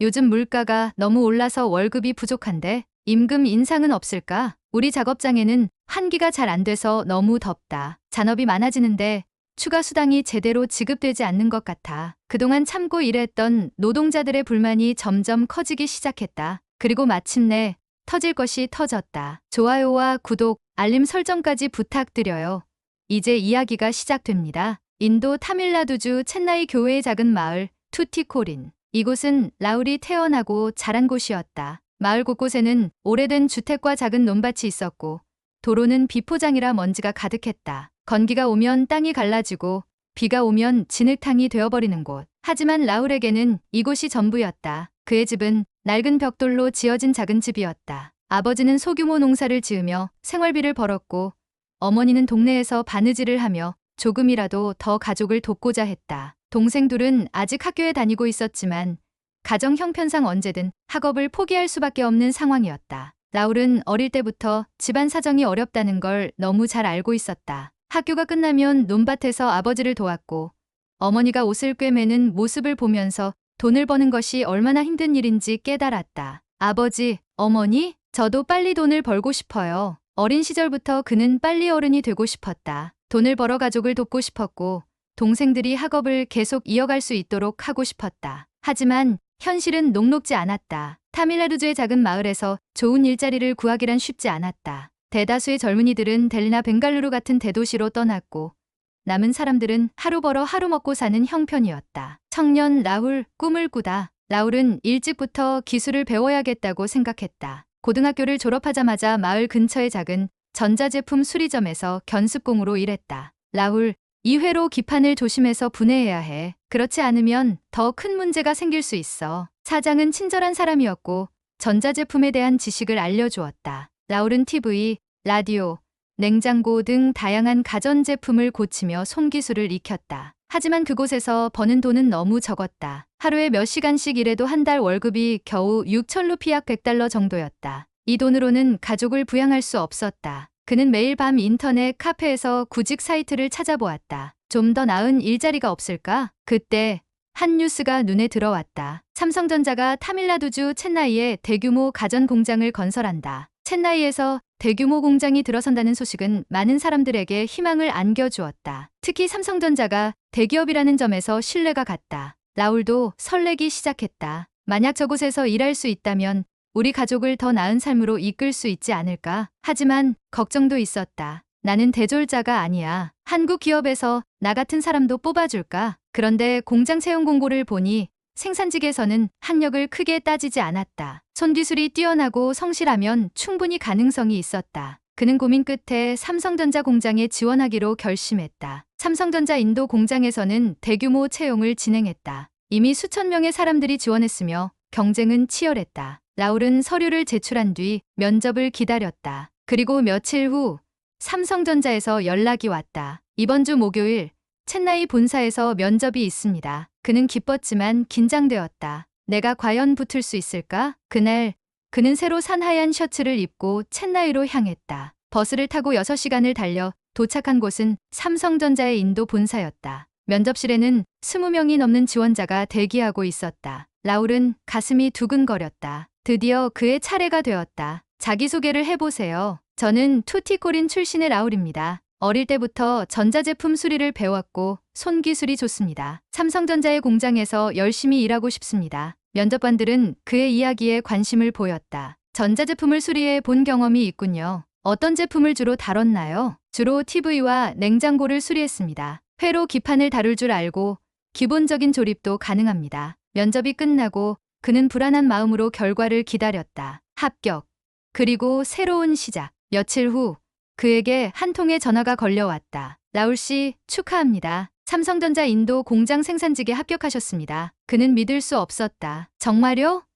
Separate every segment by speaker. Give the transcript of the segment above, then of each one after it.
Speaker 1: 요즘 물가가 너무 올라서 월급이 부족한데 임금 인상은 없을까? 우리 작업장에는 환기가 잘 안 돼서 너무 덥다. 잔업이 많아지는데 추가 수당이 제대로 지급되지 않는 것 같아. 그동안 참고 일했던 노동자들의 불만이 점점 커지기 시작했다. 그리고 마침내 터질 것이 터졌다. 좋아요와 구독, 알림 설정까지 부탁드려요. 이제 이야기가 시작됩니다. 인도 타밀나두주 첸나이 교회의 작은 마을 투티코린. 이곳은 라울이 태어나고 자란 곳이었다. 마을 곳곳에는 오래된 주택과 작은 논밭이 있었고 도로는 비포장이라 먼지가 가득했다. 건기가 오면 땅이 갈라지고 비가 오면 진흙탕이 되어버리는 곳. 하지만 라울에게는 이곳이 전부였다. 그의 집은 낡은 벽돌로 지어진 작은 집이었다. 아버지는 소규모 농사를 지으며 생활비를 벌었고 어머니는 동네에서 바느질을 하며 조금이라도 더 가족을 돕고자 했다. 동생들은 아직 학교에 다니고 있었지만 가정 형편상 언제든 학업을 포기할 수밖에 없는 상황이었다. 라울은 어릴 때부터 집안 사정이 어렵다는 걸 너무 잘 알고 있었다. 학교가 끝나면 논밭에서 아버지를 도왔고 어머니가 옷을 꿰매는 모습을 보면서 돈을 버는 것이 얼마나 힘든 일인지 깨달았다. 아버지, 어머니, 저도 빨리 돈을 벌고 싶어요. 어린 시절부터 그는 빨리 어른이 되고 싶었다. 돈을 벌어 가족을 돕고 싶었고 동생들이 학업을 계속 이어갈 수 있도록 하고 싶었다. 하지만 현실은 녹록지 않았다. 타밀나두주의 작은 마을에서 좋은 일자리를 구하기란 쉽지 않았다. 대다수의 젊은이들은 델리나 벵갈루루 같은 대도시로 떠났고 남은 사람들은 하루 벌어 하루 먹고 사는 형편이었다. 청년 라울 꿈을 꾸다. 라울은 일찍부터 기술을 배워야겠다고 생각했다. 고등학교를 졸업하자마자 마을 근처의 작은 전자제품 수리점에서 견습공으로 일했다. 라울, 이회로 기판을 조심해서 분해해야 해. 그렇지 않으면 더 큰 문제가 생길 수 있어. 사장은 친절한 사람이었고 전자제품에 대한 지식을 알려주었다. 라울은 TV, 라디오, 냉장고 등 다양한 가전제품을 고치며 손기술을 익혔다. 하지만 그곳에서 버는 돈은 너무 적었다. 하루에 몇 시간씩 일해도 한 달 월급이 겨우 6천 루피약 100달러 정도였다. 이 돈으로는 가족을 부양할 수 없었다. 그는 매일 밤 인터넷 카페에서 구직 사이트를 찾아보았다. 좀 더 나은 일자리가 없을까? 그때 한 뉴스가 눈에 들어왔다. 삼성전자가 타밀나두주 첸나이에 대규모 가전 공장을 건설한다. 첸나이에서 대규모 공장이 들어선다는 소식은 많은 사람들에게 희망을 안겨주었다. 특히 삼성전자가 대기업이라는 점에서 신뢰가 갔다. 라울도 설레기 시작했다. 만약 저곳에서 일할 수 있다면 우리 가족을 더 나은 삶으로 이끌 수 있지 않을까? 하지만 걱정도 있었다. 나는 대졸자가 아니야. 한국 기업에서 나 같은 사람도 뽑아줄까? 그런데 공장 채용 공고를 보니 생산직에서는 학력을 크게 따지지 않았다. 손기술이 뛰어나고 성실하면 충분히 가능성이 있었다. 그는 고민 끝에 삼성전자 공장에 지원하기로 결심했다. 삼성전자 인도 공장에서는 대규모 채용을 진행했다. 이미 수천 명의 사람들이 지원했으며 경쟁은 치열했다. 라울은 서류를 제출한 뒤 면접을 기다렸다. 그리고 며칠 후 삼성전자에서 연락이 왔다. 이번 주 목요일 첸나이 본사에서 면접이 있습니다. 그는 기뻤지만 긴장되었다. 내가 과연 붙을 수 있을까? 그날 그는 새로 산 하얀 셔츠를 입고 첸나이로 향했다. 버스를 타고 6시간을 달려 도착한 곳은 삼성전자의 인도 본사였다. 면접실에는 20명이 넘는 지원자가 대기하고 있었다. 라울은 가슴이 두근거렸다. 드디어 그의 차례가 되었다. 자기소개를 해보세요. 저는 투티코린 출신의 라울입니다. 어릴 때부터 전자제품 수리를 배웠고 손기술이 좋습니다. 삼성전자의 공장에서 열심히 일하고 싶습니다. 면접관들은 그의 이야기에 관심을 보였다. 전자제품을 수리해 본 경험이 있군요. 어떤 제품을 주로 다뤘나요? 주로 TV와 냉장고를 수리했습니다. 회로 기판을 다룰 줄 알고 기본적인 조립도 가능합니다. 면접이 끝나고 그는 불안한 마음으로 결과를 기다렸다. 합격. 그리고 새로운 시작. 며칠 후 그에게 한 통의 전화가 걸려왔다. 라울 씨, 축하합니다. 삼성전자 인도 공장 생산직에 합격하셨습니다. 그는 믿을 수 없었다. 정말요?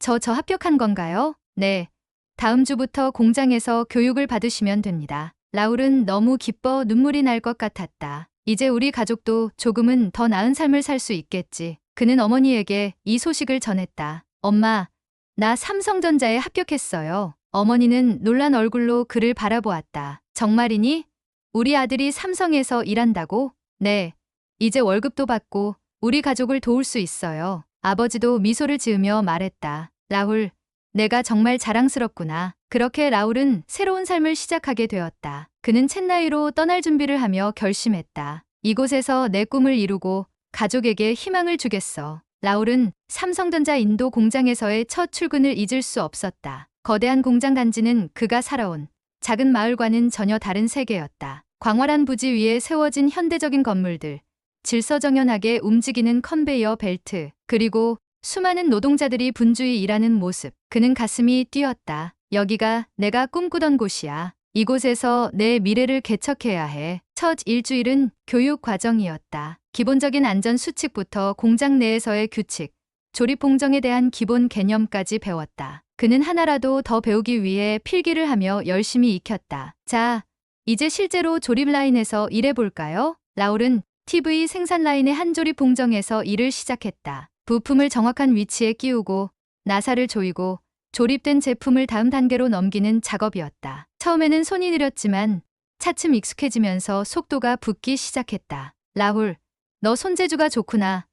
Speaker 1: 저저 합격한 건가요? 네. 다음 주부터 공장에서 교육을 받으시면 됩니다. 라울은 너무 기뻐 눈물이 날 것 같았다. 이제 우리 가족도 조금은 더 나은 삶을 살 수 있겠지. 그는 어머니에게 이 소식을 전했다. 엄마, 나 삼성전자에 합격했어요. 어머니는 놀란 얼굴로 그를 바라보았다. 정말이니? 우리 아들이 삼성에서 일한다고? 네. 이제 월급도 받고 우리 가족을 도울 수 있어요. 아버지도 미소를 지으며 말했다. 라울, 내가 정말 자랑스럽구나. 그렇게 라울은 새로운 삶을 시작하게 되었다. 그는 챗나이로 떠날 준비를 하며 결심했다. 이곳에서 내 꿈을 이루고 가족에게 희망을 주겠어. 라울은 삼성전자 인도 공장에서의 첫 출근을 잊을 수 없었다. 거대한 공장 단지는 그가 살아온 작은 마을과는 전혀 다른 세계였다. 광활한 부지 위에 세워진 현대적인 건물들, 질서정연하게 움직이는 컨베이어 벨트, 그리고 수많은 노동자들이 분주히 일하는 모습. 그는 가슴이 뛰었다. 여기가 내가 꿈꾸던 곳이야. 이곳에서 내 미래를 개척해야 해. 첫 일주일은 교육 과정이었다. 기본적인 안전 수칙부터 공장 내에서의 규칙, 조립 공정에 대한 기본 개념까지 배웠다. 그는 하나라도 더 배우기 위해 필기를 하며 열심히 익혔다. 자, 이제 실제로 조립 라인에서 일해볼까요? 라울은 TV 생산 라인의 한 조립 공정에서 일을 시작했다. 부품을 정확한 위치에 끼우고 나사를 조이고 조립된 제품을 다음 단계로 넘기는 작업이었다. 처음에는 손이 느렸지만 차츰 익숙해지면서 속도가 붙기 시작했다. 라울, 너 손재주가 좋구나.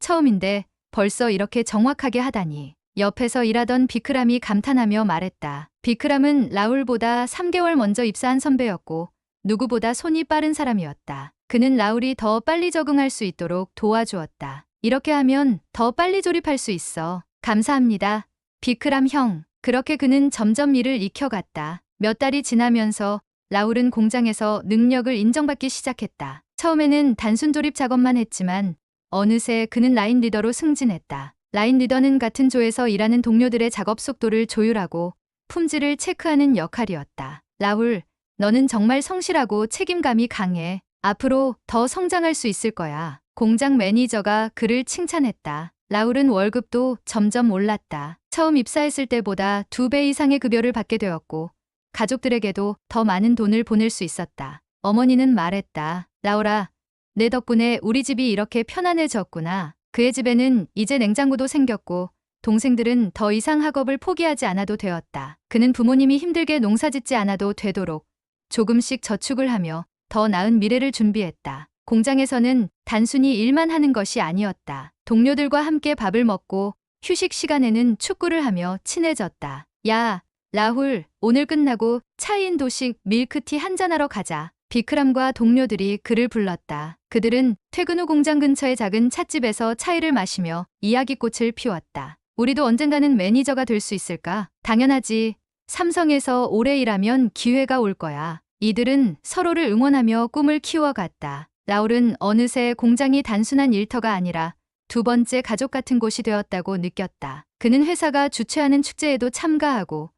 Speaker 1: 처음인데 벌써 이렇게 정확하게 하다니. 옆에서 일하던 비크람이 감탄하며 말했다. 비크람은 라울보다 3개월 먼저 입사한 선배였고 누구보다 손이 빠른 사람이었다. 그는 라울이 더 빨리 적응할 수 있도록 도와주었다. 이렇게 하면 더 빨리 조립할 수 있어. 감사합니다. 비크람 형. 그렇게 그는 점점 일을 익혀갔다. 몇 달이 지나면서 라울은 공장에서 능력을 인정받기 시작했다. 처음에는 단순 조립 작업만 했지만 어느새 그는 라인 리더로 승진했다. 라인 리더는 같은 조에서 일하는 동료들의 작업 속도를 조율하고 품질을 체크하는 역할이었다. 라울, 너는 정말 성실하고 책임감이 강해. 앞으로 더 성장할 수 있을 거야. 공장 매니저가 그를 칭찬했다. 라울은 월급도 점점 올랐다. 처음 입사했을 때보다 두 배 이상의 급여를 받게 되었고 가족들에게도 더 많은 돈을 보낼 수 있었다. 어머니는 말했다. 라우라, 내 덕분에 우리 집이 이렇게 편안해졌구나. 그의 집에는 이제 냉장고도 생겼고 동생들은 더 이상 학업을 포기하지 않아도 되었다. 그는 부모님이 힘들게 농사짓지 않아도 되도록 조금씩 저축을 하며 더 나은 미래를 준비했다. 공장에서는 단순히 일만 하는 것이 아니었다. 동료들과 함께 밥을 먹고 휴식 시간에는 축구를 하며 친해졌다. 야, 라훌, 오늘 끝나고 차이인 도식 밀크티 한잔하러 가자. 비크람과 동료들이 그를 불렀다. 그들은 퇴근 후 공장 근처의 작은 찻집에서 차이를 마시며 이야기꽃을 피웠다. 우리도 언젠가는 매니저가 될 수 있을까? 당연하지. 삼성에서 오래 일하면 기회가 올 거야. 이들은 서로를 응원하며 꿈을 키워갔다. 라울은 어느새 공장이 단순한 일터가 아니라 두 번째 가족 같은 곳이 되었다고 느꼈다. 그는 회사가 주최하는 축제에도 참가하고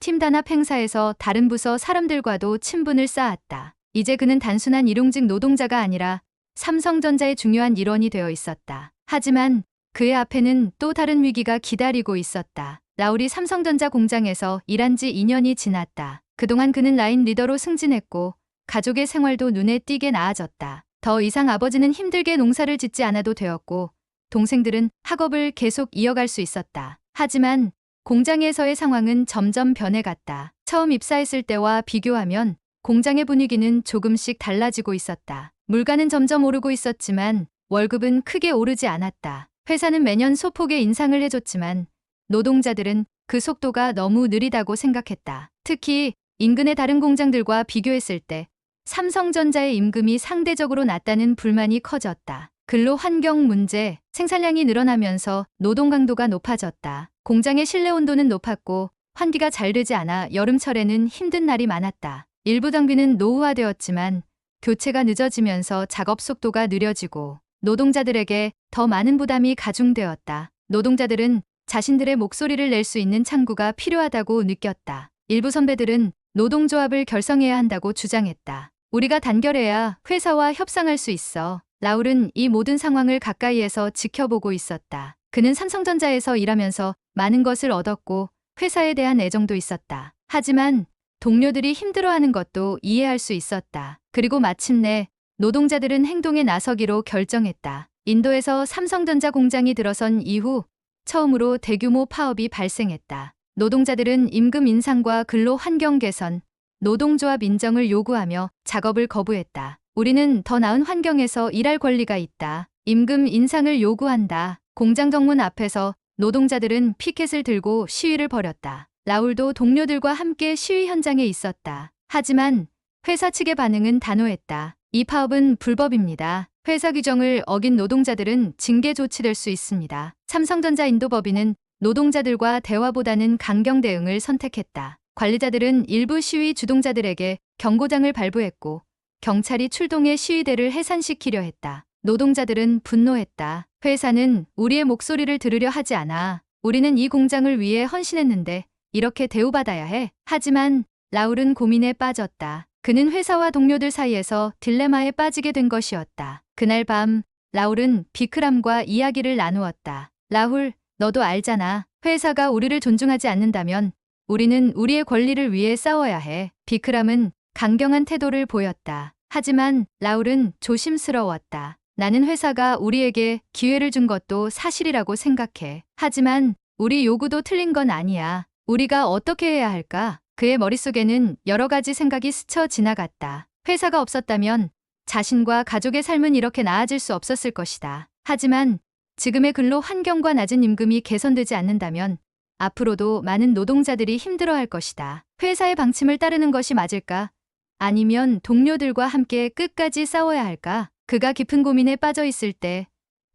Speaker 1: 팀 단합 행사에서 다른 부서 사람들과도 친분을 쌓았다. 이제 그는 단순한 일용직 노동자가 아니라 삼성전자의 중요한 일원이 되어 있었다. 하지만 그의 앞에는 또 다른 위기가 기다리고 있었다. 라울이 삼성전자 공장에서 일한 지 2년이 지났다. 그동안 그는 라인 리더로 승진했고 가족의 생활도 눈에 띄게 나아졌다. 더 이상 아버지는 힘들게 농사를 짓지 않아도 되었고 동생들은 학업을 계속 이어갈 수 있었다. 하지만 공장에서의 상황은 점점 변해갔다. 처음 입사했을 때와 비교하면 공장의 분위기는 조금씩 달라지고 있었다. 물가는 점점 오르고 있었지만 월급은 크게 오르지 않았다. 회사는 매년 소폭의 인상을 해줬지만 노동자들은 그 속도가 너무 느리다고 생각했다. 특히 인근의 다른 공장들과 비교했을 때 삼성전자의 임금이 상대적으로 낮다는 불만이 커졌다. 근로 환경 문제, 생산량이 늘어나면서 노동 강도가 높아졌다. 공장의 실내 온도는 높았고 환기가 잘 되지 않아 여름철에는 힘든 날이 많았다. 일부 장비는 노후화되었지만 교체가 늦어지면서 작업 속도가 느려지고 노동자들에게 더 많은 부담이 가중되었다. 노동자들은 자신들의 목소리를 낼 수 있는 창구가 필요하다고 느꼈다. 일부 선배들은 노동조합을 결성해야 한다고 주장했다. 우리가 단결해야 회사와 협상할 수 있어. 라울은 이 모든 상황을 가까이에서 지켜보고 있었다. 그는 삼성전자에서 일하면서 많은 것을 얻었고 회사에 대한 애정도 있었다. 하지만 동료들이 힘들어하는 것도 이해할 수 있었다. 그리고 마침내 노동자들은 행동에 나서기로 결정했다. 인도에서 삼성전자 공장이 들어선 이후 처음으로 대규모 파업이 발생했다. 노동자들은 임금 인상과 근로 환경 개선, 노동조합 인정을 요구하며 작업을 거부했다. 우리는 더 나은 환경에서 일할 권리가 있다. 임금 인상을 요구한다. 공장 정문 앞에서 노동자들은 피켓을 들고 시위를 벌였다. 라울도 동료들과 함께 시위 현장에 있었다. 하지만 회사 측의 반응은 단호했다. 이 파업은 불법입니다. 회사 규정을 어긴 노동자들은 징계 조치될 수 있습니다. 삼성전자 인도 법인은 노동자들과 대화보다는 강경 대응을 선택했다. 관리자들은 일부 시위 주동자들에게 경고장을 발부했고 경찰이 출동해 시위대를 해산시키려 했다. 노동자들은 분노했다. 회사는 우리의 목소리를 들으려 하지 않아. 우리는 이 공장을 위해 헌신했는데 이렇게 대우받아야 해. 하지만 라울은 고민에 빠졌다. 그는 회사와 동료들 사이에서 딜레마에 빠지게 된 것이었다. 그날 밤 라울은 비크람과 이야기를 나누었다. 라훌, 너도 알잖아. 회사가 우리를 존중하지 않는다면 우리는 우리의 권리를 위해 싸워야 해. 비크람은 강경한 태도를 보였다. 하지만 라울은 조심스러웠다. 나는 회사가 우리에게 기회를 준 것도 사실이라고 생각해. 하지만 우리 요구도 틀린 건 아니야. 우리가 어떻게 해야 할까? 그의 머릿속에는 여러 가지 생각이 스쳐 지나갔다. 회사가 없었다면 자신과 가족의 삶은 이렇게 나아질 수 없었을 것이다. 하지만 지금의 근로 환경과 낮은 임금이 개선되지 않는다면 앞으로도 많은 노동자들이 힘들어할 것이다. 회사의 방침을 따르는 것이 맞을까? 아니면 동료들과 함께 끝까지 싸워야 할까? 그가 깊은 고민에 빠져 있을 때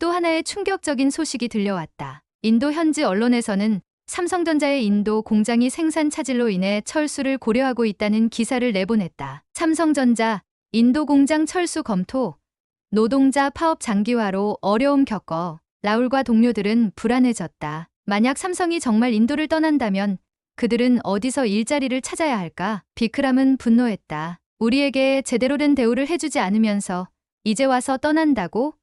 Speaker 1: 또 하나의 충격적인 소식이 들려왔다. 인도 현지 언론에서는 삼성전자의 인도 공장이 생산 차질로 인해 철수를 고려하고 있다는 기사를 내보냈다. 삼성전자 인도 공장 철수 검토 노동자 파업 장기화로 어려움 겪어 라울과 동료들은 불안해졌다. 만약 삼성이 정말 인도를 떠난다면 그들은 어디서 일자리를 찾아야 할까? 비크람은 분노했다. 우리에게 제대로 된 대우를 해주지 않으면서 이제 와서 떠난다고?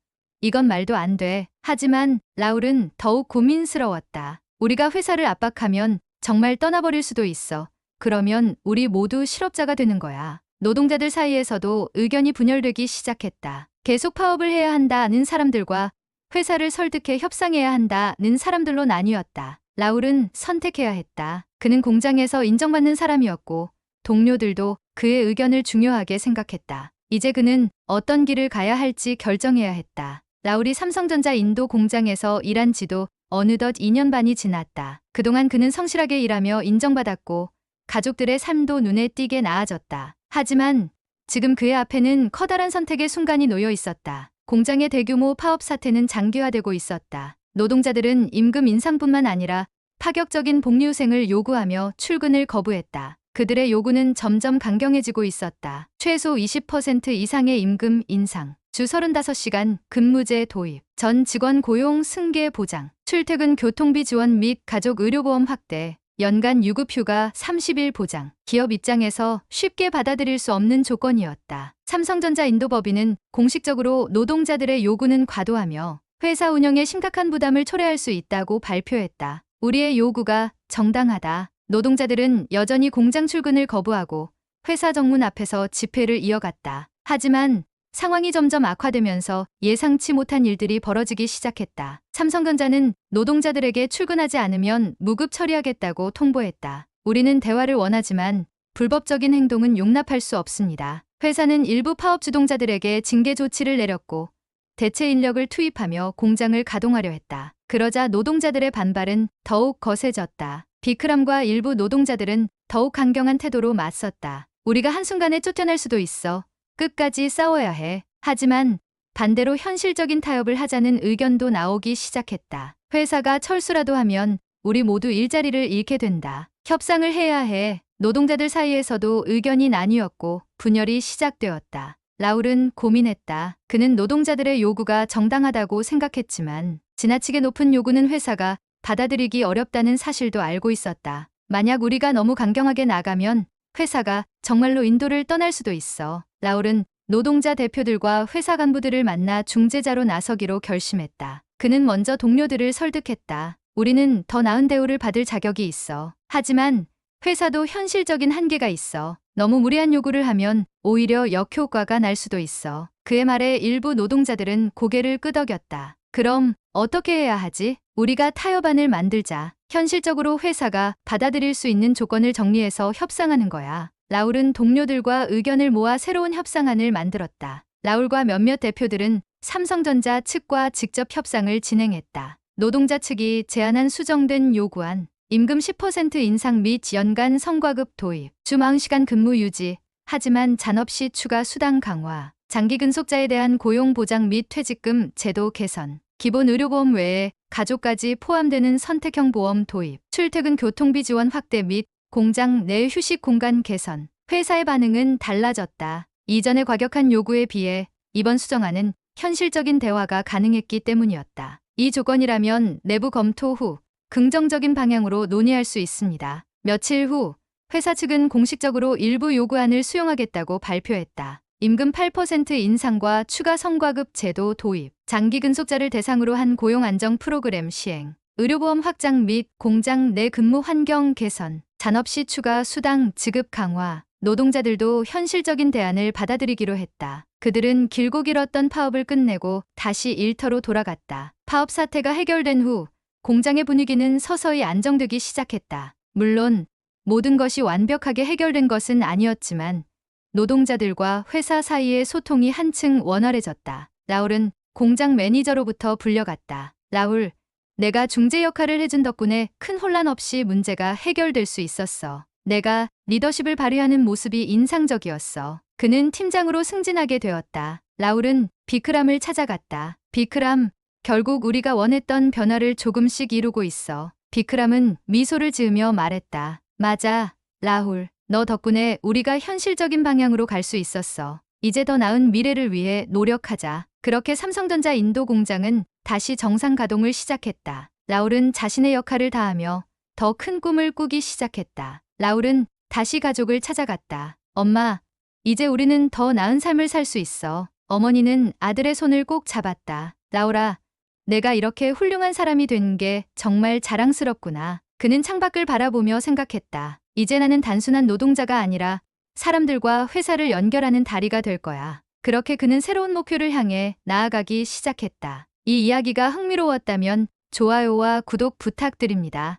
Speaker 1: 이건 말도 안 돼. 하지만 라울은 더욱 고민스러웠다. 우리가 회사를 압박하면 정말 떠나버릴 수도 있어. 그러면 우리 모두 실업자가 되는 거야. 노동자들 사이에서도 의견이 분열되기 시작했다. 계속 파업을 해야 한다는 사람들과 회사를 설득해 협상해야 한다는 사람들로 나뉘었다. 라울은 선택해야 했다. 그는 공장에서 인정받는 사람이었고 동료들도 그의 의견을 중요하게 생각했다. 이제 그는 어떤 길을 가야 할지 결정해야 했다. 라울이 삼성전자 인도 공장에서 일한 지도 어느덧 2년 반이 지났다. 그동안 그는 성실하게 일하며 인정받았고 가족들의 삶도 눈에 띄게 나아졌다. 하지만 지금 그의 앞에는 커다란 선택의 순간이 놓여 있었다. 공장의 대규모 파업 사태는 장기화되고 있었다. 노동자들은 임금 인상뿐만 아니라 파격적인 복리후생을 요구하며 출근을 거부했다. 그들의 요구는 점점 강경해지고 있었다. 최소 20% 이상의 임금 인상, 주 35시간 근무제 도입, 전 직원 고용 승계 보장, 출퇴근 교통비 지원 및 가족 의료보험 확대, 연간 유급휴가 30일 보장, 기업 입장에서 쉽게 받아들일 수 없는 조건이었다. 삼성전자 인도법인은 공식적으로 노동자들의 요구는 과도하며 회사 운영에 심각한 부담을 초래할 수 있다고 발표했다. 우리의 요구가 정당하다. 노동자들은 여전히 공장 출근을 거부하고 회사 정문 앞에서 집회를 이어갔다. 하지만 상황이 점점 악화되면서 예상치 못한 일들이 벌어지기 시작했다. 삼성전자는 노동자들에게 출근하지 않으면 무급 처리하겠다고 통보했다. 우리는 대화를 원하지만 불법적인 행동은 용납할 수 없습니다. 회사는 일부 파업 주동자들에게 징계 조치를 내렸고 대체 인력을 투입하며 공장을 가동하려 했다. 그러자 노동자들의 반발은 더욱 거세졌다. 비크람과 일부 노동자들은 더욱 강경한 태도로 맞섰다. 우리가 한순간에 쫓겨날 수도 있어. 끝까지 싸워야 해. 하지만 반대로 현실적인 타협을 하자는 의견도 나오기 시작했다. 회사가 철수라도 하면 우리 모두 일자리를 잃게 된다. 협상을 해야 해. 노동자들 사이에서도 의견이 나뉘었고 분열이 시작되었다. 라울은 고민했다. 그는 노동자들의 요구가 정당하다고 생각했지만 지나치게 높은 요구는 회사가 받아들이기 어렵다는 사실도 알고 있었다. 만약 우리가 너무 강경하게 나가면 회사가 정말로 인도를 떠날 수도 있어. 라울은 노동자 대표들과 회사 간부들을 만나 중재자로 나서기로 결심했다. 그는 먼저 동료들을 설득했다. 우리는 더 나은 대우를 받을 자격이 있어. 하지만 회사도 현실적인 한계가 있어. 너무 무리한 요구를 하면 오히려 역효과가 날 수도 있어. 그의 말에 일부 노동자들은 고개를 끄덕였다. 그럼 어떻게 해야 하지? 우리가 타협안을 만들자. 현실적으로 회사가 받아들일 수 있는 조건을 정리해서 협상하는 거야. 라울은 동료들과 의견을 모아 새로운 협상안을 만들었다. 라울과 몇몇 대표들은 삼성전자 측과 직접 협상을 진행했다. 노동자 측이 제안한 수정된 요구안, 임금 10% 인상 및 연간 성과급 도입, 주 40시간 근무 유지, 하지만 잔업시 추가 수당 강화, 장기 근속자에 대한 고용 보장 및 퇴직금 제도 개선, 기본 의료보험 외에 가족까지 포함되는 선택형 보험 도입, 출퇴근 교통비 지원 확대 및 공장 내 휴식 공간 개선, 회사의 반응은 달라졌다. 이전의 과격한 요구에 비해 이번 수정안은 현실적인 대화가 가능했기 때문이었다. 이 조건이라면 내부 검토 후 긍정적인 방향으로 논의할 수 있습니다. 며칠 후 회사 측은 공식적으로 일부 요구안을 수용하겠다고 발표했다. 임금 8% 인상과 추가 성과급 제도 도입, 장기 근속자를 대상으로 한 고용 안정 프로그램 시행, 의료보험 확장 및 공장 내 근무 환경 개선, 잔업시 추가 수당 지급 강화, 노동자들도 현실적인 대안을 받아들이기로 했다. 그들은 길고 길었던 파업을 끝내고 다시 일터로 돌아갔다. 파업 사태가 해결된 후 공장의 분위기는 서서히 안정되기 시작했다. 물론 모든 것이 완벽하게 해결된 것은 아니었지만 노동자들과 회사 사이의 소통이 한층 원활해졌다. 라울은 공장 매니저로부터 불려갔다. 라울, 내가 중재 역할을 해준 덕분에 큰 혼란 없이 문제가 해결될 수 있었어. 내가 리더십을 발휘하는 모습이 인상적이었어. 그는 팀장으로 승진하게 되었다. 라울은 비크람을 찾아갔다. 비크람, 결국 우리가 원했던 변화를 조금씩 이루고 있어. 비크람은 미소를 지으며 말했다. 맞아, 라훌. 너 덕분에 우리가 현실적인 방향으로 갈 수 있었어. 이제 더 나은 미래를 위해 노력하자. 그렇게 삼성전자 인도 공장은 다시 정상 가동을 시작했다. 라울은 자신의 역할을 다하며 더 큰 꿈을 꾸기 시작했다. 라울은 다시 가족을 찾아갔다. 엄마, 이제 우리는 더 나은 삶을 살 수 있어. 어머니는 아들의 손을 꼭 잡았다. 라우라, 내가 이렇게 훌륭한 사람이 된 게 정말 자랑스럽구나. 그는 창밖을 바라보며 생각했다. 이제 나는 단순한 노동자가 아니라 사람들과 회사를 연결하는 다리가 될 거야. 그렇게 그는 새로운 목표를 향해 나아가기 시작했다. 이 이야기가 흥미로웠다면 좋아요와 구독 부탁드립니다.